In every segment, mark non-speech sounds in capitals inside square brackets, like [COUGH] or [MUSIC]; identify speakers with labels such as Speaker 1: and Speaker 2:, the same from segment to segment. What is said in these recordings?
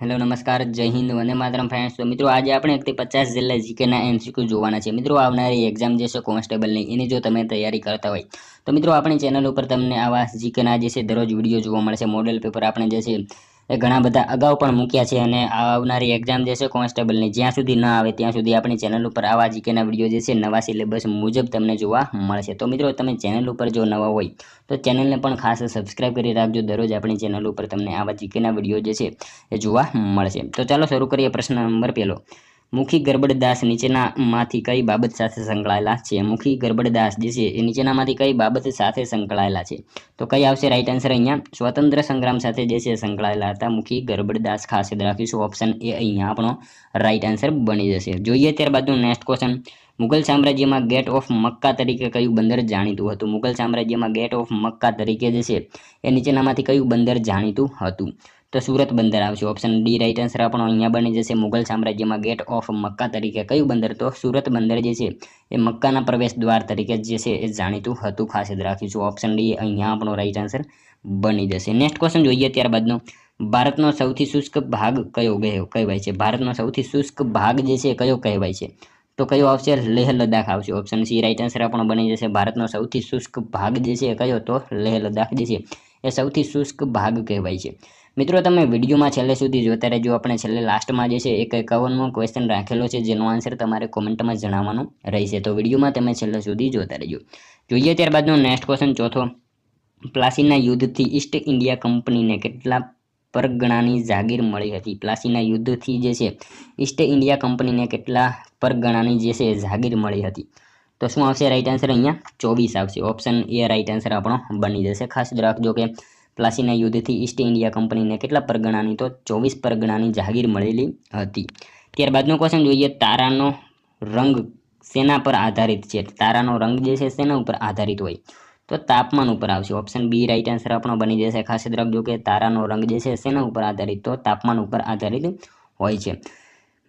Speaker 1: Hello, નમસ્કાર, જય Hind, Vande Mataram friends તો મિત્રો, આજે આપણે એકથી પચાસ જેટલા જીકેના એમસીક્યુ જોવાના છે. મિત્રો, આવનારી એક્ઝામ જે છે કોન્સ્ટેબલની એની જો તમે તૈયારી કરતા હોય, તો મિત્રો, આપણી ચેનલ ઉપર તમને આવા જીકેના જે છે, દરરોજ વીડિયો જોવા મળશે મોડેલ પેપર આપણે જે છે એ ઘણા બધા અગાઉ પણ મૂક્યા છે અને આવનારી એક્ઝામ જે છે કોન્સ્ટેબલની, જ્યાં સુધી ન આવે ત્યાં સુધી આપણી ચેનલ ઉપર આવા જીકેના વીડિયો જે છે નવા સિલેબસ મુજબ તમને જોવા મળશે. તો મિત્રો, તમે ચેનલ ઉપર જો નવા હોય, તો ચેનલને પણ ખાસ સબસ્ક્રાઇબ કરી રાખજો. દરરોજ આપણી ચેનલ ઉપર તમને આવા જીકેના વીડિયો જે છે એ જોવા મળશે. તો ચાલો શરૂ કરીએ પ્રશ્ન નંબર પહેલો. મુખી ગરબડદાસ નીચેનામાંથી કઈ બાબત સાથે સંકળાયેલા છે? મુખી ગરબડદાસ જે છે, એ નીચેનામાંથી કઈ બાબત સાથે સંકળાયેલા છે? તો કઈ આવશે? રાઈટ આન્સર અહીંયા. સ્વતંત્ર સંગ્રામ સાથે જે છે, સંકળાયેલા હતા મુખી ગરબડદાસ. ખાસ યાદ રાખીશું ઓપ્શન એ અહીંયા આપણો રાઈટ આન્સર બની જશે. જોઈએ ત્યારબાદનું નેક્સ્ટ ક્વેશ્ચન મુગલ સામ્રાજ્યમાં ગેટ ઓફ મક્કા તરીકે કયું બંદર જાણીતું હતું? મુગલ સામ્રાજ્યમાં ગેટ ઓફ મક્કા તરીકે જે છે, એ નીચેનામાંથી કયું બંદર જાણીતું હતું? તો સુરત બંદર આવશે. ઓપ્શન ડી રાઈટ આન્સર આપણો અહીંયા બની જશે. મુગલ સામ્રાજ્યમાં ગેટ ઓફ મક્કા તરીકે કયું બંદર? તો સુરત બંદર જે છે, એ મક્કાના પ્રવેશ દ્વાર તરીકે જે છે, એ જાણીતું હતું, ખાસ યાદ રાખીશું. ઓપ્શન ડી અહીંયા આપણો રાઈટ આન્સર બની જશે. નેક્સ્ટ ક્વેશ્ચન જોઈએ ત્યારબાદનો. ભારતનો સૌથી શુષ્ક ભાગ કયો કહેવાય છે? ભારતનો સૌથી શુષ્ક ભાગ જે છે કયો કહેવાય છે? તો કયો આવશે? લેહ લદ્દાખ આવશે. ઓપ્શન સી રાઈટ આન્સર આપણો બની જશે. ભારતનો સૌથી શુષ્ક ભાગ જે છે કયો? તો લેહ લદ્દાખ જે છે, એ સૌથી શુષ્ક ભાગ કહેવાય છે. મિત્રો, તમે વિડીયોમાં છેલ્લે સુધી જોતા રહેજો. આપણે છેલ્લે લાસ્ટમાં જે છે, એક એકાવનમો ક્વેશ્ચન રાખેલો છે, જેનો આન્સર તમારે કોમેન્ટમાં જણાવવાનો રહેશે. તો વિડીયોમાં તમે છેલ્લે સુધી જોતા રહેજો. જોઈએ ત્યારબાદનો નેક્સ્ટ ક્વેશ્ચન ચોથો. પ્લાસીના યુદ્ધથી ઈસ્ટ ઇન્ડિયા કંપનીને કેટલા પરગણાની જાગીર મળી હતી? પ્લાસીના યુદ્ધથી જે છે ઈસ્ટ ઇન્ડિયા કંપનીને કેટલા પરગણાની જે છે, જાગીર મળી હતી? તો શું આવશે? રાઈટ આન્સર અહીંયા ચોવીસ આવશે. ઓપ્શન એ રાઈટ આન્સર આપણો બની જશે. ખાસ રાખજો કે પ્લાસીના યુદ્ધથી ઈસ્ટ ઇન્ડિયા કંપનીને કેટલા પરગણાની તો ચોવીસ પરગણાની જાગીર મળેલી હતી. ત્યારબાદનો ક્વેશ્ચન જોઈએ, તારાનો રંગ શેના પર આધારિત છે? તારાનો રંગ જે છે, શેના ઉપર આધારિત હોય? તો તાપમાન ઉપર આવશે. ઓપ્શન બી રાઈટ આન્સર આપણો બની જશે. ખાસ રાખજો કે તારાનો રંગ જે છે, શેના ઉપર આધારિત? તો તાપમાન ઉપર આધારિત હોય છે.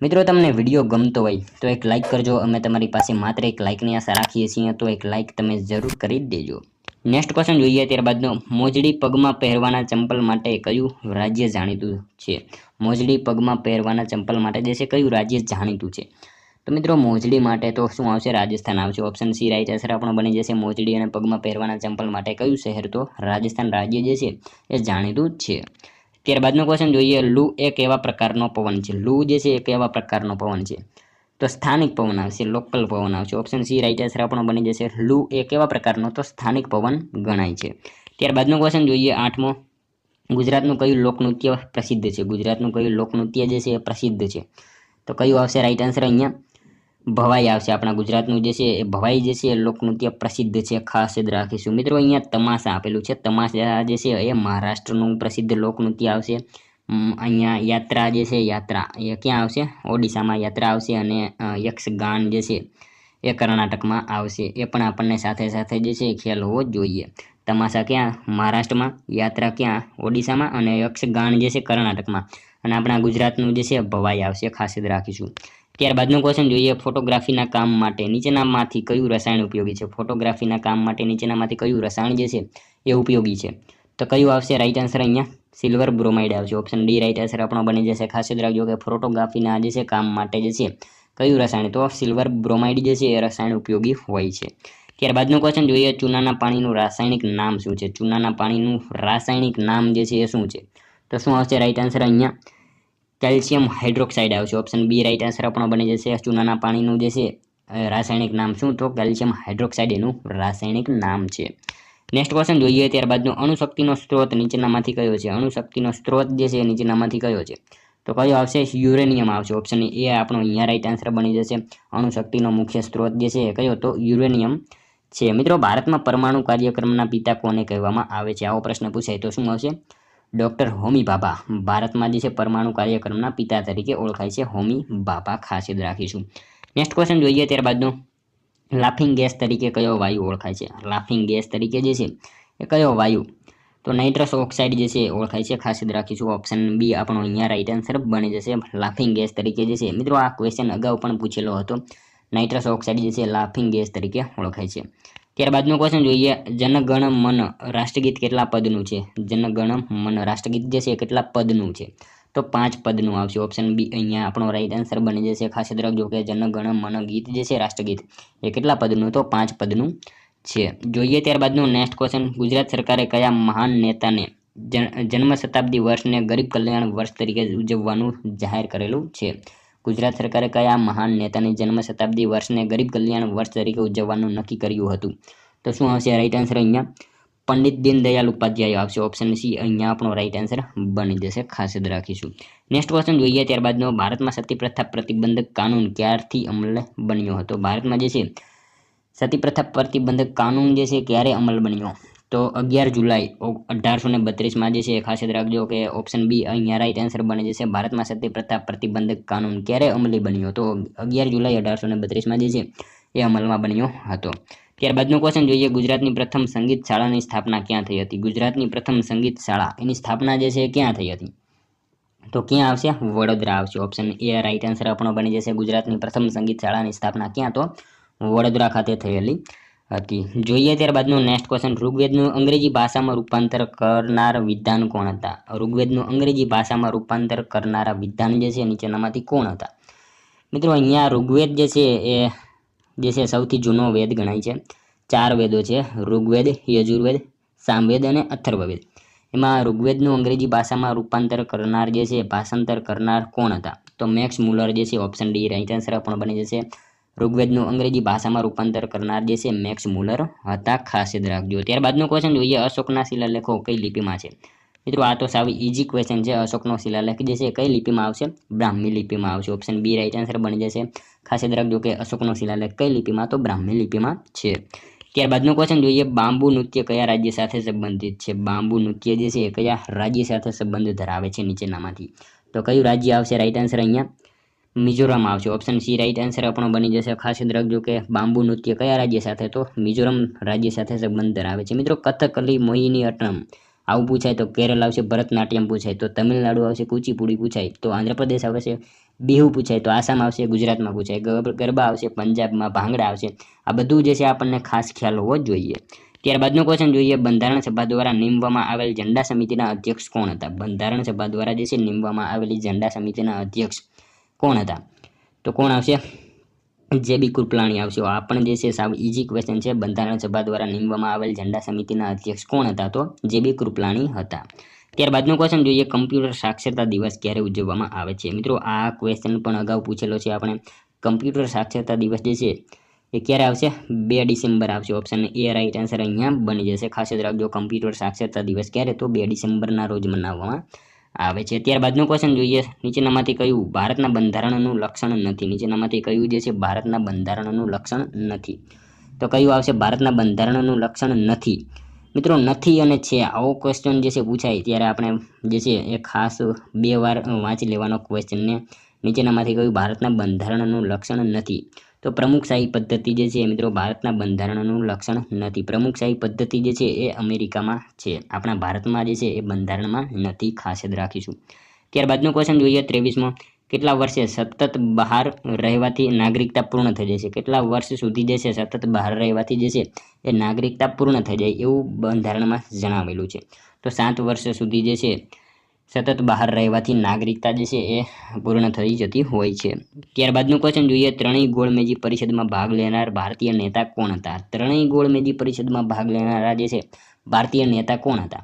Speaker 1: મિત્રો, તમને વીડિયો ગમતો હોય, તો એક લાઇક કરજો. અમે તમારી પાસે માત્ર એક લાઇકની આશા રાખીએ છીએ. તો એક લાઇક તમે જરૂર કરી દેજો. નેક્સ્ટ ક્વેશ્ચન જોઈએ ત્યારબાદનો. મોજડી પગમાં પહેરવાના ચંપલ માટે કયું રાજ્ય જાણીતું છે? મોજડી પગમાં પહેરવાના ચંપલ માટે જે છે કયું રાજ્ય જાણીતું છે? તો મિત્રો, મોજડી માટે તો શું આવશે? રાજસ્થાન આવશે. ઓપ્શન સી રાઈટ આન્સર આપણો બની જશે. મોજડી અને પગમાં પહેરવાના ચંપલ માટે કયું શહેર તો રાજસ્થાન રાજ્ય જે છે એ જાણીતું છે. ત્યારબાદનો ક્વેશ્ચન જોઈએ. લૂ એક એવા પ્રકારનો પવન છે? લૂ જે છે એક એવા પ્રકારનો પવન છે? તો સ્થાનિક પવન આવશે, લોકલ પવન આવશે. ઓપ્શન સી રાઈટ આન્સર આપણો બની જશે. લૂ એ કેવા પ્રકારનો તો સ્થાનિક પવન ગણાય છે. ત્યારબાદનો ક્વેશ્ચન જોઈએ આઠમો. ગુજરાતનું કયું લોકનૃત્ય પ્રસિદ્ધ છે? ગુજરાતનું કયું લોકનૃત્ય જે છે એ પ્રસિદ્ધ છે? તો કયું આવશે રાઈટ આન્સર અહીંયા? ભવાઈ આવશે. આપણા ગુજરાતનું જે છે એ ભવાઈ જે છે એ લોકનૃત્ય પ્રસિદ્ધ છે. ખાસ યાદ રાખીશું. મિત્રો, અહીંયા તમાશા આપેલું છે. તમાશા જે છે એ મહારાષ્ટ્રનું પ્રસિદ્ધ લોકનૃત્ય આવશે. અહીંયા યાત્રા જે છે, યાત્રા. એ ક્યાં આવશે? ઓડિશામાં યાત્રા આવશે અને યક્ષગાન જે છે, એ કર્ણાટકમાં આવશે. એ પણ આપણને સાથે સાથે જે છે, ખ્યાલ હોવો જોઈએ. તમાશા ક્યાં? મહારાષ્ટ્રમાં. યાત્રા ક્યાં? ઓડિશામાં અને યક્ષગાન જે છે, કર્ણાટકમાં. અને આપણા ગુજરાતનું જે છે, ભવાઈ આવશે ખાસ રાખીશું. ત્યારબાદનું ક્વેશ્ચન જોઈએ, ફોટોગ્રાફીના કામ માટે નીચેનામાંથી કયું રસાયણ ઉપયોગી છે? ફોટોગ્રાફીના કામ માટે નીચેનામાંથી કયું રસાયણ જે છે, એ ઉપયોગી છે? તો કયું આવશે? રાઈટ આન્સર અહીંયા. સિલ્વર બ્રોમાઇડ આવશે. ઓપ્શન ડી રાઈટ આન્સર આપણો બની જશે. ખાસ યાદ રાખજો કે ફોટોગ્રાફીના જે છે કામ માટે જે છે, કયું રસાયણ? તો સિલ્વર બ્રોમાઇડ જે છે, એ રસાયણ ઉપયોગી હોય છે. ત્યારબાદનું ક્વેશ્ચન જોઈએ, ચૂનાના પાણીનું રાસાયણિક નામ શું છે? ચૂનાના પાણીનું રાસાયણિક નામ જે છે, એ શું છે? તો શું આવશે? રાઈટ આન્સર અહીંયા. કેલ્શિયમ હાઇડ્રોક્સાઇડ આવશે. ઓપ્શન બી રાઈટ આન્સર આપણો બની જશે. ચૂનાના પાણીનું જે છે રાસાયણિક નામ શું? તો કેલ્શિયમ હાઇડ્રોક્સાઇડ એનું રાસાયણિક નામ છે. નેક્સ્ટ ક્વેશ્ચન જોઈએ ત્યારબાદનો. અણુશક્તિનો સ્ત્રોત નીચેનામાંથી કયો છે? અણુશક્તિનો સ્ત્રોત જે છે નીચેનામાંથી કયો છે? તો કયો આવશે? યુરેનિયમ આવશે. ઓપ્શન એ આપણો અહીંયા રાઈટ આન્સર બની જશે. અણુશક્તિનો મુખ્ય સ્ત્રોત જે છે કયો? તો યુરેનિયમ છે. મિત્રો, ભારતમાં પરમાણુ કાર્યક્રમના પિતા કોને કહેવામાં આવે છે? આવો પ્રશ્ન પૂછાય તો શું આવશે? ડૉક્ટર હોમી બાબા. ભારતમાં જે છે પરમાણુ કાર્યક્રમના પિતા તરીકે ઓળખાય છે હોમી બાબા. ખાસ યાદ રાખીશું. નેક્સ્ટ ક્વેશ્ચન જોઈએ ત્યારબાદનો. લાફિંગ ગેસ તરીકે કયો વાયુ ઓળખાય છે? લાફિંગ ગેસ તરીકે જે છે, એ કયો વાયુ? તો નાઇટ્રસ ઓક્સાઇડ જે છે ઓળખાય છે. ખાસ યાદ રાખીશું ઓપ્શન બી આપણો અહીંયા રાઈટ આન્સર બની જશે. લાફિંગ ગેસ તરીકે જે છે, મિત્રો, આ ક્વેશ્ચન અગાઉ પણ પૂછેલો હતો. નાઇટ્રસ ઓક્સાઇડ જે છે લાફિંગ ગેસ તરીકે ઓળખાય છે. ત્યારબાદનો ક્વેશ્ચન જોઈએ જનગણ મન રાષ્ટ્રગીત કેટલા પદનું છે? જનગણ મન રાષ્ટ્રગીત જે છે કેટલા પદનું છે? તો પાંચ પદનું આવશે. ઓપ્શન બી અહીંયા આપણો રાઈટ આન્સર બની જશે ખાસ યાદ રાખજો કે જનગણ મન, ગીત જે છે રાષ્ટ્રગીત, એ કેટલા પદનું? તો પાંચ પદનું છે. જોઈએ ત્યારબાદનું નેક્સ્ટ ક્વેશ્ચન ગુજરાત સરકારે કયા મહાન નેતાને જન્મ શતાબ્દી વર્ષને ગરીબ કલ્યાણ વર્ષ તરીકે ઉજવવાનું જાહેર કરેલું છે? ગુજરાત સરકારે કયા મહાન નેતાની જન્મ શતાબ્દી વર્ષને ગરીબ કલ્યાણ વર્ષ તરીકે ઉજવવાનું નક્કી કર્યું હતું? તો શું આવશે? રાઈટ આન્સર અહીંયા. પંડિત દીનદયાલ ઉપાધ્યાય આવશે. ઓપ્શન સી અહીંયા આપણો રાઈટ આન્સર બની જશે. ખાસ યાદ રાખીશું. નેક્સ્ટ ક્વેશ્ચન જોઈએ ત્યારબાદનો. ભારતમાં સતી પ્રથા પ્રતિબંધક કાનૂન ક્યારથી અમલ બન્યો હતો? ભારતમાં જે છે સતી પ્રથા પ્રતિબંધક કાનૂન જે છે, ક્યારે અમલ બન્યો? તો અગિયાર જુલાઈ અઢારસો ને બત્રીસમાં જે છે, ખાસ યાદ રાખજો કે ઓપ્શન બી અહીંયા રાઈટ આન્સર બની જશે. ભારતમાં સતી પ્રથા પ્રતિબંધક કાનૂન ક્યારે અમલી બન્યો? તો અગિયાર જુલાઈ, અઢારસો ને બત્રીસમાં જે છે, એ અમલમાં બન્યો હતો. ત્યારબાદનો ક્વેશ્ચન જોઈએ. ગુજરાતની પ્રથમ સંગીત શાળાની સ્થાપના ક્યાં થઈ હતી? ગુજરાતની પ્રથમ સંગીત શાળા એની સ્થાપના જે છે ક્યાં થઈ હતી? તો ક્યાં આવશે? વડોદરા આવશે. ઓપ્શન એ રાઈટ આન્સર આપણો બની જશે. ગુજરાતની પ્રથમ સંગીત શાળાની સ્થાપના ક્યાં તો વડોદરા ખાતે થયેલી હતી. જોઈએ ત્યારબાદનું નેક્સ્ટ ક્વેશ્ચન ઋગ્વેદનું અંગ્રેજી ભાષામાં રૂપાંતર કરનાર વિદ્વાન કોણ હતા? ઋગ્વેદનું અંગ્રેજી ભાષામાં રૂપાંતર કરનારા વિદ્વાન જે છે નીચેનામાંથી કોણ હતા? મિત્રો, અહીંયા ઋગ્વેદ જે છે એ જે છે સૌથી જૂનો વેદ ગણાય છે. ચાર વેદો છે, ઋગ્વેદ, યજુર્વેદ, સામવેદ અને અથર્વવેદ. એમાં ઋગ્વેદનું અંગ્રેજી ભાષામાં રૂપાંતર કરનાર જે છે, ભાષાંતર કરનાર કોણ હતા? તો મેક્સ મુલર જે છે, ઓપ્શન ડી રાઈટ આન્સર પણ બની જશે. ઋગ્વેદનું અંગ્રેજી ભાષામાં રૂપાંતર કરનાર જે છે, મેક્સ મુલર હતા. ખાસ યાદ રાખજો. ત્યારબાદનો ક્વેશ્ચન જોઈએ, અશોકના શિલાલેખો કઈ લિપિમાં છે? મિત્રો, આ તો સાવ ઇઝી ક્વેશ્ચન છે, અશોકનો શિલાલેખ જે છે, કઈ લિપિમાં આવશે? બ્રાહ્મી લિપિમાં આવશે. ઓપ્શન બી રાઈટ આન્સર બની જશે. ખાસ યાદ રાખજો કે અશોકનો શિલાલેખ કઈ લિપિમાં? તો બ્રાહ્મી લિપિમાં છે. ત્યારબાદનો ક્વેશ્ચન જોઈએ, બાંબુ નૃત્ય કયા રાજ્ય સાથે સંબંધિત છે? બાંબુ નૃત્ય જે છે, એ કયા રાજ્ય સાથે સંબંધ ધરાવે છે નીચેનામાંથી? તો કયું રાજ્ય આવશે? રાઈટ આન્સર અહીંયા મિઝોરમ આવશે. ઓપ્શન સી રાઈટ આન્સર આપણો બની જશે. ખાસ યાદ રાખજો કે બાંબુ નૃત્ય કયા રાજ્ય સાથે? તો મિઝોરમ રાજ્ય સાથે સંબંધ ધરાવે છે. મિત્રો, કથકલી મોહિની અટમ આવું પૂછાય તો કેરળ આવશે, ભરતનાટ્યમ પૂછાય, તો તમિલનાડુ આવશે, કુચીપુડી પૂછાય, તો આંધ્રપ્રદેશ આવશે, બિહુ પૂછાય, તો આસામ આવશે, ગુજરાતમાં પૂછાય ગર- ગરબા આવશે, પંજાબમાં ભાંગડા આવશે. આ બધું જે છે આપણને ખાસ ખ્યાલ હોવો જોઈએ. ત્યારબાદનો ક્વેશ્ચન જોઈએ, બંધારણ સભા દ્વારા નીમવામાં આવેલ ઝંડા સમિતિના અધ્યક્ષ કોણ હતા? બંધારણ સભા દ્વારા જે છે નીમવામાં આવેલી ઝંડા સમિતિના અધ્યક્ષ કોણ હતા? તો કોણ આવશે? જે બી કૃપલાણી આવશે, આ પણ જે છે સાવ ઇઝી ક્વેશ્ચન છે. બંધારણ સભા દ્વારા નીમવામાં આવેલ ઝંડા સમિતિના અધ્યક્ષ કોણ હતા તો? જે બી કૃપલાણી હતા. ત્યારબાદનો ક્વેશ્ચન જોઈએ, કમ્પ્યુટર સાક્ષરતા દિવસ ક્યારે ઉજવવામાં આવે છે? મિત્રો, આ ક્વેશ્ચન પણ અગાઉ પૂછેલો છે આપણે. કમ્પ્યુટર સાક્ષરતા દિવસ જે છે, એ ક્યારે આવશે? બે ડિસેમ્બર આવશે. ઓપ્શન એ રાઈટ આન્સર અહીંયા બની જશે. ખાસ યાદ રાખજો, કમ્પ્યુટર સાક્ષરતા દિવસ ક્યારે? તો બે ડિસેમ્બરના રોજ મનાવવામાં આવે છે. ત્યારબાદનું ક્વેશ્ચન જોઈએ. નીચેનામાંથી કયું? ભારતના બંધારણનું લક્ષણ નથી. નીચેનામાંથી કયું જે છે? ભારતના બંધારણનું લક્ષણ નથી. તો કયું આવશે? ભારતના બંધારણનું લક્ષણ નથી. મિત્રો, નથી અને છે. આવો ક્વેશ્ચન જે છે પૂછાય. ત્યારે આપણે જે છે એ ખાસ બે વાર વાંચી લેવાનો ક્વેશ્ચનને નીચેનામાંથી કયું? ભારતના બંધારણનું લક્ષણ નથી. તો પ્રમુખશાહી પદ્ધતિ જે છે મિત્રો ભારતના બંધારણનું લક્ષણ નથી. પ્રમુખશાહી પદ્ધતિ જે છે એ અમેરિકામાં છે. આપણા ભારતમાં જે છે એ બંધારણમાં નથી ખાસ યાદ રાખીશું. ત્યારબાદનો ક્વેશ્ચન જોઈએ ત્રેવીસમો. કેટલા વર્ષે સતત બહાર રહેવાથી નાગરિકતા પૂર્ણ થઈ જશે કેટલા વર્ષ સુધી જે છે સતત બહાર રહેવાથી જે છે એ નાગરિકતા પૂર્ણ થઈ જાય એવું બંધારણમાં જણાવેલું છે. તો સાત વર્ષ સુધી જે છે સતત બહાર રહેવાથી નાગરિકતા જે છે એ પૂર્ણ થઈ જતી હોય છે. ત્યારબાદનું ક્વેશ્ચન જોઈએ, ત્રણેય ગોળમેજી પરિષદમાં ભાગ લેનાર ભારતીય નેતા કોણ હતા? ત્રણેય ગોળમેજી પરિષદમાં ભાગ લેનારા જે છે, ભારતીય નેતા કોણ હતા?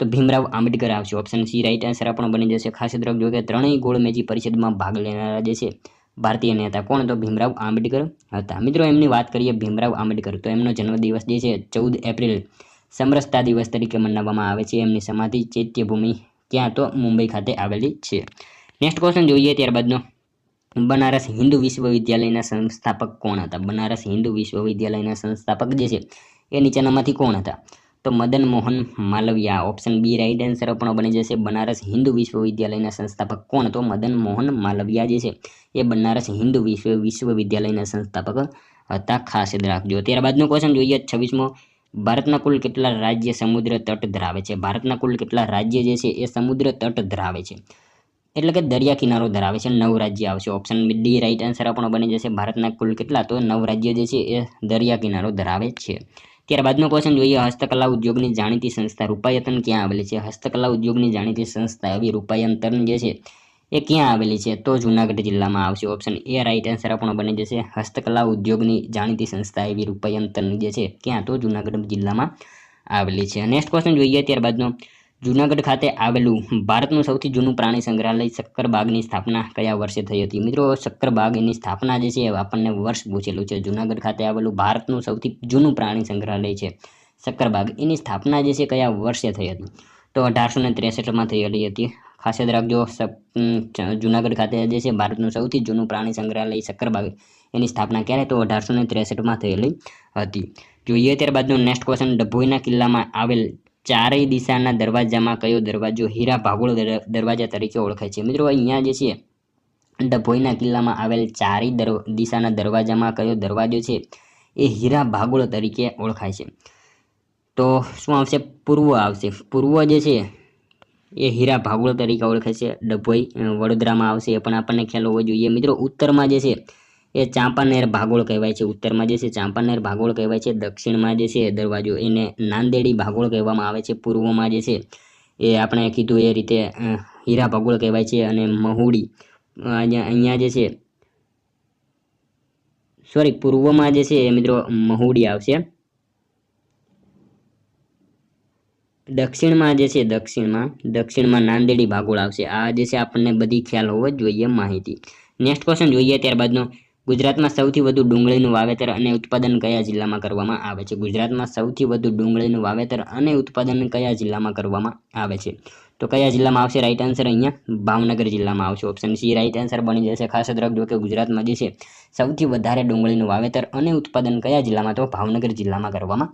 Speaker 1: તો ભીમરાવ આંબેડકર આવશે. ઓપ્શન સી રાઈટ આન્સર આપણો બની જશે. ખાસ યાદ રાખજો કે ત્રણેય ગોળમેજી પરિષદમાં ભાગ લેનારા જે છે, ભારતીય નેતા કોણ તો ભીમરાવ આંબેડકર હતા. મિત્રો, એમની વાત કરીએ ભીમરાવ આંબેડકર. તો એમનો જન્મદિવસ જે છે, ચૌદ એપ્રિલ સમરસતા દિવસ તરીકે મનાવવામાં આવે છે. એમની સમાધિ ચૈત્યભૂમિ ક્યાં તો મુંબઈ ખાતે આવેલી છે. નેક્સ્ટ ક્વેશ્ચન જોઈએ ત્યારબાદનો. બનારસ હિન્દુ વિશ્વવિદ્યાલયના સંસ્થાપક કોણ હતા? બનારસ હિન્દુ વિશ્વવિદ્યાલયના સંસ્થાપક જે છે, એ નીચેનામાંથી કોણ હતા? તો Madan Mohan Malaviya. Option B right answer પણ બની જશે. બનારસ હિન્દુ વિશ્વવિદ્યાલયના સંસ્થાપક કોણ તો મદન મોહન માલવિયા જે છે, એ બનારસ હિન્દુ વિશ્વ વિશ્વવિદ્યાલયના સંસ્થાપક હતા. ખાસ યાદ રાખજો. ત્યારબાદનો ક્વેશ્ચન જોઈએ, છવ્વીસમો. ભારતના કુલ કેટલા રાજ્ય સમુદ્ર તટ ધરાવે છે? ભારતના કુલ કેટલા રાજ્ય જે છે એ સમુદ્ર તટ ધરાવે છે? એટલે કે દરિયા કિનારો ધરાવે છે. નવ રાજ્ય આવશે. ઓપ્શન ડી રાઈટ આન્સર આપણો બની જશે. ભારતના કુલ કેટલા? તો નવ રાજ્ય જે છે એ દરિયા કિનારો ધરાવે છે. ત્યારબાદનો ક્વેશ્ચન જોઈએ. હસ્તકલા ઉદ્યોગની જાણીતી સંસ્થા રૂપાયતન ક્યાં આવેલી છે? હસ્તકલા ઉદ્યોગની જાણીતી સંસ્થા એવી રૂપાયંતન જે છે એ ક્યાં આવેલી છે? તો જુનાગઢ જિલ્લામાં આવશે. ઓપ્શન એ રાઈટ આન્સર આપણો બની જશે. હસ્તકલા ઉદ્યોગની જાણીતી સંસ્થા એવી રૂપાયંતન જે છે, ક્યાં? તો જુનાગઢ જિલ્લામાં આવેલી છે. નેક્સ્ટ ક્વેશ્ચન જોઈએ ત્યારબાદનો. જુનાગઢ ખાતે આવેલું ભારતનું સૌથી જૂનું પ્રાણી સંગ્રહાલય શક્કરબાગની સ્થાપના કયા વર્ષે થઈ હતી? મિત્રો શક્કરબાગ એની સ્થાપના જે છે, એ આપણને વર્ષ પૂછેલું છે. જુનાગઢ ખાતે આવેલું ભારતનું સૌથી જૂનું પ્રાણી સંગ્રહાલય છે, શક્કરબાગ. એની સ્થાપના જે છે, કયા વર્ષે થઈ હતી? તો અઢારસો ને ત્રેસઠમાં થયેલી હતી. ખાસ યાદ રાખજો જુનાગઢ ખાતે જે છે ભારતનું સૌથી જૂનું પ્રાણી સંગ્રહાલય શક્કરબાગ એની સ્થાપના ક્યારે? તો અઢારસો ને ત્રેસઠમાં થયેલી હતી. જોઈએ ત્યારબાદનું નેક્સ્ટ ક્વેશ્ચન ડભોઈના કિલ્લામાં આવેલ ચારેય દિશાના દરવાજામાં કયો દરવાજો હીરા ભાગોળ દરવાજા તરીકે ઓળખાય છે? મિત્રો, અહીંયા જે છે, ડભોઈના કિલ્લામાં આવેલ ચારેય દિશાના દરવાજામાં કયો દરવાજો છે, એ હીરા ભાગોળ તરીકે ઓળખાય છે. તો શું આવશે? પૂર્વ આવશે. પૂર્વ જે છે એ હીરા ભાગોળ તરીકે ઓળખાય છે. ડભોઈ વડોદરામાં આવશે. એ પણ આપણને ખ્યાલ હોવો જોઈએ. મિત્રો, ઉત્તરમાં જે છે, એ ચાંપાનેર ભાગોળ કહેવાય છે. ઉત્તરમાં જે છે, ચાંપાનેર ભાગોળ કહેવાય છે. દક્ષિણમાં જે છે, દરવાજો એને નાંદેડી ભાગોળ કહેવામાં આવે છે. પૂર્વમાં જે છે, એ આપણે કીધું એ રીતે હીરા ભાગોળ કહેવાય છે અને મહુડી અહીંયા જે છે, સોરી, પૂર્વમાં જે છે, એ મિત્રો, મહુડી આવશે. દક્ષિણમાં જે છે દક્ષિણમાં દક્ષિણમાં નાંદેડી ભાગોળ આવશે. આ જે છે આપણને બધી ખ્યાલ હોવો જોઈએ માહિતી. નેક્સ્ટ ક્વેશ્ચન જોઈએ ત્યારબાદનો. ગુજરાતમાં સૌથી વધુ ડુંગળીનું વાવેતર અને ઉત્પાદન કયા જિલ્લામાં કરવામાં આવે છે? ગુજરાતમાં સૌથી વધુ ડુંગળીનું વાવેતર અને ઉત્પાદન કયા જિલ્લામાં કરવામાં આવે છે? તો કયા જિલ્લામાં આવશે? રાઈટ આન્સર અહીંયા ભાવનગર જિલ્લામાં આવશે. ઓપ્શન સી રાઈટ આન્સર બની જશે. ખાસ રાખજો કે ગુજરાતમાં જે છે, સૌથી વધારે ડુંગળીનું વાવેતર અને ઉત્પાદન કયા જિલ્લામાં? તો ભાવનગર જિલ્લામાં કરવામાં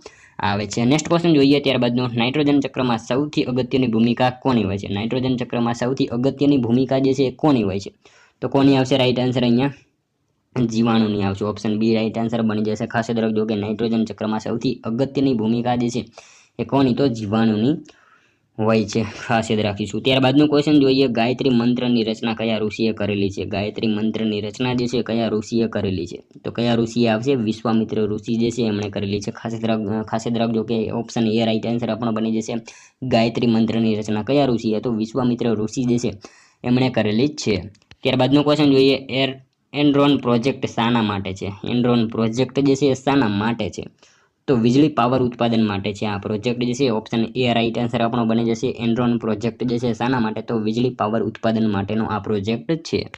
Speaker 1: આવે છે. નેક્સ્ટ ક્વેશ્ચન જોઈએ ત્યારબાદનો નાઇટ્રોજન ચક્રમાં સૌથી અગત્યની ભૂમિકા કોની હોય છે? નાઇટ્રોજન ચક્રમાં સૌથી અગત્યની ભૂમિકા જે છે એ કોની હોય છે? તો કોની આવશે? રાઈટ આન્સર અહીંયા જીવાણુની આવશે. ઓપ્શન બી રાઈટ આન્સર બની જશે. ખાસ યાદ રાખજો કે નાઇટ્રોજન ચક્રમાં સૌથી અગત્યની ભૂમિકા જે છે એ કોની? તો જીવાણુની હોય છે, ખાસ યાદ રાખીશું. ત્યારબાદનું ક્વેશ્ચન જોઈએ, ગાયત્રી મંત્રની રચના કયા ઋષિએ કરેલી છે? ગાયત્રી મંત્રની રચના જે છે, કયા ઋષિએ કરેલી છે? તો કયા ઋષિએ આવશે? વિશ્વામિત્ર ઋષિ જે છે, એમણે કરેલી છે. ખાસ ખાસ યાદ રાખજો કે ઓપ્શન એ રાઈટ આન્સર આપણો બની જશે. ગાયત્રી મંત્રની રચના કયા ઋષિએ? તો વિશ્વામિત્ર ઋષિ જે છે, એમણે કરેલી જ છે. ત્યારબાદનું ક્વેશ્ચન જોઈએ, એર એનરોન પ્રોજેક્ટ શાના માટે છે? એનરોન પ્રોજેક્ટ જે છે, એ શાના માટે છે? તો વીજળી પાવર ઉત્પાદન માટે છે આ પ્રોજેક્ટ જે છે ઓપ્શન એ રાઈટ આન્સર આપણો બની જશે. એન્ડ્રોન પ્રોજેક્ટ જે છે, શાના માટે? તો વીજળી પાવર ઉત્પાદન માટેનો આ પ્રોજેક્ટ છે.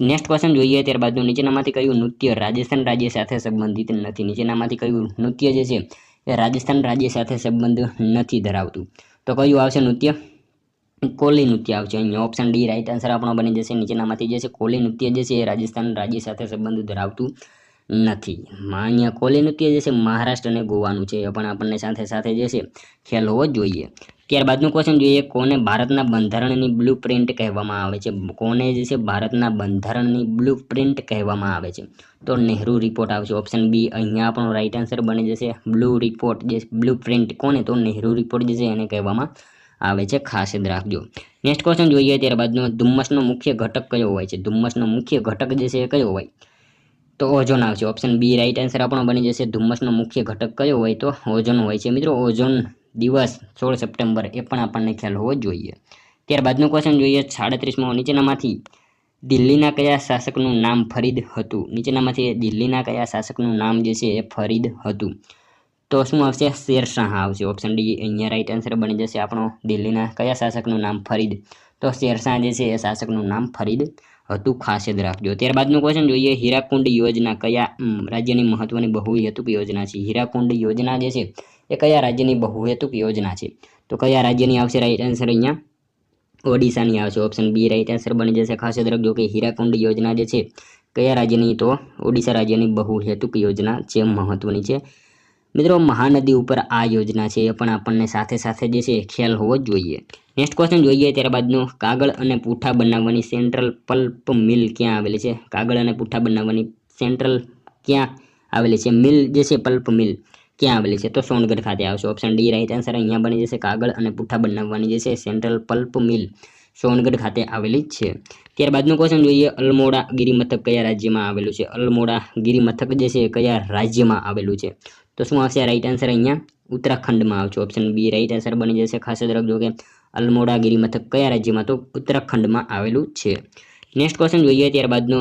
Speaker 1: નેક્સ્ટ ક્વેશ્ચન જોઈએ ત્યારબાદનું નીચેનામાંથી કયું નૃત્ય રાજસ્થાન રાજ્ય સાથે સંબંધિત નથી? નીચેનામાંથી કયું નૃત્ય જે છે, એ રાજસ્થાન રાજ્ય સાથે સંબંધ નથી ધરાવતું? તો કયું આવશે નૃત્ય? કોલી નૃત્ય આવશે. અહીંયા ઓપ્શન ડી રાઈટ આન્સર આપણો બની જશે. નીચેનામાંથી જે છે કોલી નૃત્ય જે છે, એ રાજસ્થાન રાજ્ય સાથે સંબંધ ધરાવતું નથી. અહીંયા કોલી નૃત્ય જે છે, મહારાષ્ટ્ર અને ગોવાનું છે, એ પણ આપણને સાથે સાથે જે છે, ખ્યાલ હોવો જોઈએ. ત્યારબાદનું ક્વેશ્ચન જોઈએ, કોને ભારતના બંધારણની બ્લુ પ્રિન્ટ કહેવામાં આવે છે? કોને જે છે, ભારતના બંધારણની બ્લુ પ્રિન્ટ કહેવામાં આવે છે? તો નહેરુ રિપોર્ટ આવશે. ઓપ્શન બી અહીંયા આપણો રાઈટ આન્સર બની જશે બ્લુ રિપોર્ટ જે બ્લુ પ્રિન્ટ કોને? તો નહેરુ રિપોર્ટ જે છે, એને કહેવામાં આવે છે. ખાસ યાદ રાખજો. નેક્સ્ટ ક્વેશ્ચન જોઈએ, ત્યારબાદનો ધુમ્મસનો મુખ્ય ઘટક કયો હોય છે? ધુમ્મસનો મુખ્ય ઘટક જે છે, એ કયો હોય? તો ઓઝોન આવશે. ઓપ્શન બી રાઈટ આન્સર આપણો બની જશે. ધુમ્મસનો મુખ્ય ઘટક કયો હોય તો ઓઝોન હોય છે. મિત્રો, ઓઝોન દિવસ સોળ સપ્ટેમ્બર એ પણ આપણને ખ્યાલ હોવો જોઈએ. ત્યારબાદનું ક્વેશ્ચન જોઈએ. સાડત્રીસમાં, નીચેનામાંથી દિલ્હીના કયા શાસકનું નામ ફરીદ હતું? નીચેનામાંથી દિલ્હીના કયા શાસકનું નામ જે છે એ ફરીદ હતું? તો શું આવશે? શેરશાહ આવશે. ઓપ્શન ડી અહીંયા રાઈટ આન્સર બની જશે આપણો. દિલ્હીના કયા શાસકનું નામ ફરીદ? તો શેરશાહ જે છે એ શાસકનું નામ ફરીદ હતું, ખાસ યાદ રાખજો. ત્યારબાદનું ક્વેશ્ચન જોઈએ, હીરાકુંડ યોજના કયા રાજ્યની મહત્વની બહુહેતુક યોજના છે? હીરાકુંડ યોજના જે છે, એ કયા રાજ્યની બહુહેતુક યોજના છે? તો કયા રાજ્યની આવશે? રાઈટ આન્સર અહીંયા ઓડિશાની આવશે. ઓપ્શન બી રાઈટ આન્સર બની જશે. ખાસ યાદ રાખજો કે હીરાકુંડ યોજના જે છે, કયા રાજ્યની? તો ઓડિશા રાજ્યની બહુહેતુક યોજના જે મહત્વની છે મિત્રો, મહાનદી ઉપર આ યોજના છે, એ પણ આપણને સાથે સાથે જે છે ખ્યાલ હોવો જોઈએ. નેક્સ્ટ ક્વેશ્ચન જોઈએ, ત્યારબાદનું, કાગળ અને પૂઠા બનાવવાની સેન્ટ્રલ પલ્પ મિલ ક્યાં આવેલી છે? કાગળ અને પૂઠા બનાવવાની સેન્ટ્રલ ક્યાં આવેલી છે? મિલ જે છે પલ્પ મિલ ક્યાં આવેલી છે? તો સોનગઢ ખાતે આવશે. ઓપ્શન ડી રાઈટ આન્સર અહીંયા બની જશે. કાગળ અને પૂઠા બનાવવાની જે છે સેન્ટ્રલ પલ્પ મિલ સોનગઢ ખાતે આવેલી છે. ત્યારબાદનું ક્વેશ્ચન જોઈએ, અલમોડા ગિરિમથક કયા રાજ્યમાં આવેલું છે? અલમોડા ગિરિમથક જે છે કયા રાજ્યમાં આવેલું છે? તો શું આવશે? રાઈટ આન્સર અહીંયા. ઉત્તરાખંડમાં આવશે ઓપ્શન બી રાઈટ આન્સર બની જશે. ખાસ યાદ રાખજો કે અલમોડાગીરી ગિરિમથક કયા રાજ્યમાં તો ઉત્તરાખંડમાં આવેલું છે? નેક્સ્ટ ક્વેશ્ચન જોઈએ. ત્યારબાદનો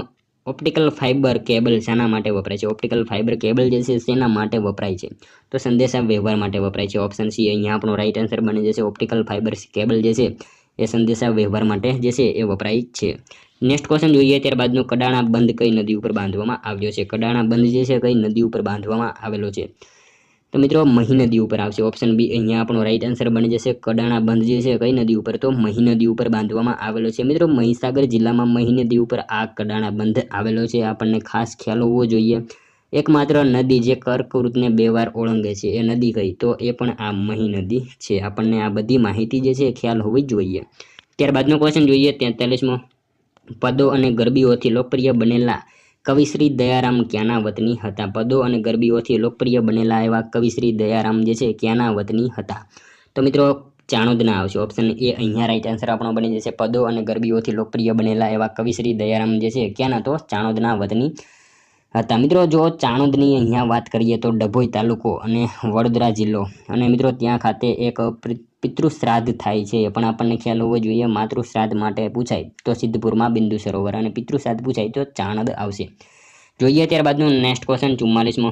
Speaker 1: ઓપ્ટિકલ ફાઇબર કેબલ શાના માટે વપરાય છે? ઓપ્ટિકલ ફાઇબર કેબલ જે છે, શેના માટે વપરાય છે? તો સંદેશા વ્યવહાર માટે વપરાય છે. ઓપ્શન સી અહીંયા આપણો રાઈટ આન્સર બની જશે. ઓપ્ટિકલ ફાઇબર કેબલ જે છે, એ સંદેશા વ્યવહાર માટે જે છે, એ વપરાય છે. નેક્સ્ટ ક્વેશ્ચન જોઈએ ત્યારબાદનો. કડાણા બંધ કઈ નદી ઉપર બાંધવામાં આવ્યો છે? કડાણા બંધ જે છે, કઈ નદી ઉપર બાંધવામાં આવેલો છે? તો મિત્રો, મહી નદી ઉપર આવશે. ઓપ્શન બી અહીંયા આપણો રાઈટ આન્સર બની જશે. કડાણા બંધ જે છે, કઈ નદી ઉપર? તો મહી નદી ઉપર બાંધવામાં આવેલો છે. મિત્રો, મહીસાગર જિલ્લામાં મહી નદી ઉપર આ કડાણા બંધ આવેલો છે. આપણને ખાસ ખ્યાલ હોવો જોઈએ. એકમાત્ર નદી જે કર્કવૃતને બે વાર ઓળંગે છે, એ નદી કઈ? તો એ પણ આ મહી નદી છે. આપણને આ બધી માહિતી જે છે ખ્યાલ હોવી જોઈએ. ત્યારબાદનો ક્વેશ્ચન જોઈએ, તેતાલીસમો. પદો અને ગરબીઓથી લોકપ્રિય બનેલા કવિશ્રી દયારામ ક્યાંના વતની હતા? પદો અને ગરબીઓથી લોકપ્રિય બનેલા એવા કવિશ્રી દયારામ જે છે, ક્યાંના વતની હતા? તો મિત્રો ચાણોદના આવશે. ઓપ્શન એ અહીંયા રાઈટ આન્સર આપણો બની જશે. પદો અને ગરબીઓથી લોકપ્રિય બનેલા એવા કવિશ્રી દયારામ જે છે, ક્યાંના? તો ચાણોદના વતની હતા મિત્રો, જો ચાણોદની અહીંયા વાત કરીએ તો ડભોઈ તાલુકો અને વડોદરા જિલ્લો. અને મિત્રો, ત્યાં ખાતે એક પિતૃશ્રાદ્ધ થાય છે. પણ આપણને ખ્યાલ હોવો જોઈએ, માતૃશ્રાદ્ધ માટે પૂછાય તો સિદ્ધપુરમાં બિંદુ સરોવર અને પિતૃશ્રાદ્ધ પૂછાય તો ચાણદ આવશે. જોઈએ ત્યારબાદનું નેક્સ્ટ ક્વેશ્ચન ચુમ્માલીસમો.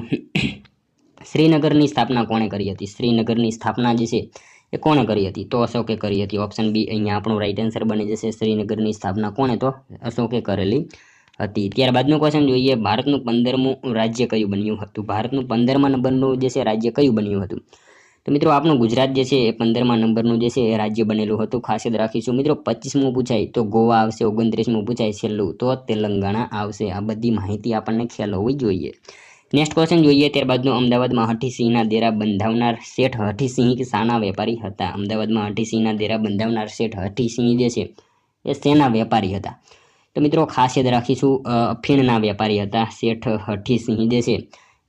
Speaker 1: [COUGHS] શ્રીનગરની સ્થાપના કોણે કરી હતી? શ્રીનગરની સ્થાપના જે છે, એ કોણે કરી હતી? તો અશોકે કરી હતી. ઓપ્શન બી અહીંયા આપણું રાઈટ આન્સર બની જશે. શ્રીનગરની સ્થાપના કોણે? તો અશોકે કરેલી હતી. ત્યારબાદનું ક્વેશ્ચન જોઈએ. ભારતનું પંદરમું રાજ્ય કયું બન્યું હતું? ભારતનું પંદરમા નંબરનું જે છે રાજ્ય કયું બન્યું હતું? તો મિત્રો, આપણું ગુજરાત જે છે એ પંદરમા નંબરનું જે છે એ રાજ્ય બનેલું હતું. ખાસ યાદ રાખીશું મિત્રો, પચીસમું પૂછાય તો ગોવા આવશે, ઓગણત્રીસમું પૂછાય છેલ્લું તો તેલંગાણા આવશે. આ બધી માહિતી આપણને ખ્યાલ હોવી જોઈએ. નેક્સ્ટ ક્વેશ્ચન જોઈએ. ત્યારબાદનું અમદાવાદમાં હઠીસિંહના દેરા બંધાવનાર શેઠ હઠીસિંહ શાના વેપારી હતા. અમદાવાદમાં હઠીસિંહના દેરા બંધાવનાર શેઠ હઠીસિંહ જે છે એ શેના વેપારી હતા? તો મિત્રો, ખાસ યાદ રાખીશું અફીણના વેપારી હતા, શેઠ હઠીસિંહ જે છે,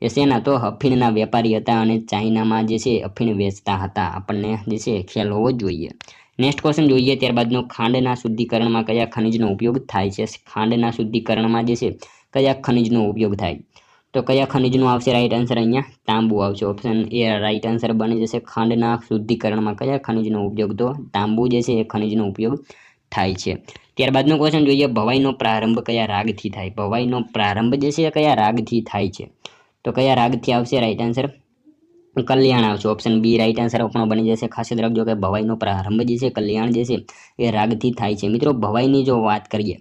Speaker 1: એ શેના તો અફીણના વેપારી હતા અને ચાઇનામાં જે છે, અફીણ વેચતા હતા. આપણને જે છે, ખ્યાલ હોવો જોઈએ. નેક્સ્ટ ક્વેશ્ચન જોઈએ, ત્યારબાદનો ખાંડના શુદ્ધિકરણમાં કયા ખનિજનો ઉપયોગ થાય છે? ખાંડના શુદ્ધિકરણમાં જે છે, કયા ખનિજનો ઉપયોગ થાય? તો કયા ખનિજનો આવશે? રાઈટ આન્સર અહીંયા તાંબુ આવશે. ઓપ્શન એ રાઈટ આન્સર બની જશે. ખાંડના શુદ્ધિકરણમાં કયા ખનિજનો ઉપયોગ? તો તાંબુ જે છે, એ ખનિજનો ઉપયોગ થાય છે. ત્યારબાદનો ક્વેશ્ચન જોઈએ, ભવાઈનો પ્રારંભ કયા રાગથી થાય? ભવાઈનો પ્રારંભ જે છે કયા રાગથી થાય છે? તો કયા રાગથી આવશે? રાઈટ આન્સર કલ્યાણ આવશે. ઓપ્શન બી રાઈટ આન્સર આપણો બની જશે. ખાસ યાદ રાખજો કે ભવાઈનો પ્રારંભ જે છે, કલ્યાણ જે છે, એ રાગથી થાય છે. મિત્રો, ભવાઈની જો વાત કરીએ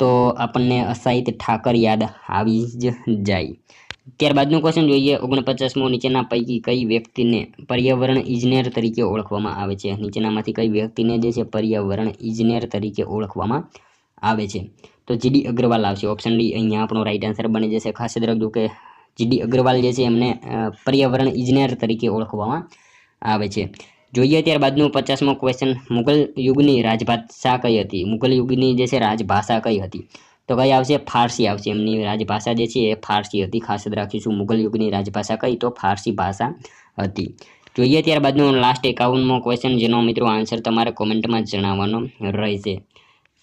Speaker 1: તો આપણને અસાહિત ઠાકર યાદ આવી જ જાય. ત્યારબાદનું ક્વેશ્ચન જોઈએ. ઓગણપચાસમો નીચેના પૈકી કઈ વ્યક્તિને પર્યાવરણ ઇજનેર તરીકે ઓળખવામાં આવે છે? નીચેનામાંથી કઈ વ્યક્તિને જે છે પર્યાવરણ ઇજનેર તરીકે ઓળખવામાં આવે છે? તો જીડી અગ્રવાલ આવશે. ઓપ્શન ડી અહીંયા આપણો રાઈટ આન્સર બની જશે. ખાસ યાદ કે જીડી અગ્રવાલ જે છે એમને પર્યાવરણ ઇજનેર તરીકે ઓળખવામાં આવે છે. જોઈએ ત્યારબાદનું પચાસમો ક્વેશ્ચન મુગલ યુગની રાજભાષા કઈ હતી? મુગલ યુગની જે છે રાજભાષા કઈ હતી? તો કઈ આવશે? ફારસી આવશે. એમની રાજભાષા જે છે એ ફારસી હતી. ખાસ રાખીશું મુગલ યુગની રાજભાષા કઈ? તો ફારસી ભાષા હતી. જોઈએ ત્યારબાદનો લાસ્ટ એકાવનમો ક્વેશ્ચન જેનો મિત્રો આન્સર તમારે કોમેન્ટમાં જણાવવાનો રહેશે.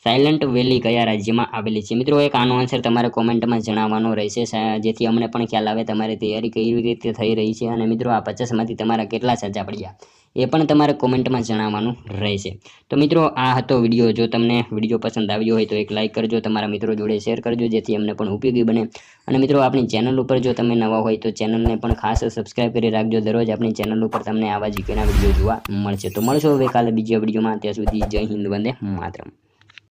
Speaker 1: સાયલન્ટ વેલી કયા રાજ્યમાં આવેલી છે? મિત્રો, એક આનો આન્સર તમારે કોમેન્ટમાં જણાવવાનો રહેશે. જેથી અમને પણ ખ્યાલ આવે તમારી તૈયારી કેવી રીતે થઈ રહી છે અને મિત્રો, આ પચાસમાંથી તમારા કેટલા સાચા પડ્યા? એ પણ તમારે કોમેન્ટમાં જણાવવાનું રહેશે. તો મિત્રો, આ હતો વીડિયો. જો તમને વીડિયો પસંદ આવ્યો હોય તો એક લાઇક કરજો, તમારા મિત્રો જોડે શેર કરજો, જેથી અમને પણ ઉપયોગી બને. અને મિત્રો, આપણી ચેનલ ઉપર જો તમે નવા હોય તો ચેનલને પણ ખાસ સબસ્ક્રાઇબ કરી રાખજો. દરરોજ આપણી ચેનલ ઉપર તમને આવા જીકેના વીડિયો જોવા મળશે. તો મળશો હવે કાલે બીજા વિડીયોમાં. ત્યાં સુધી જય હિન્દ, વંદે માતરમ.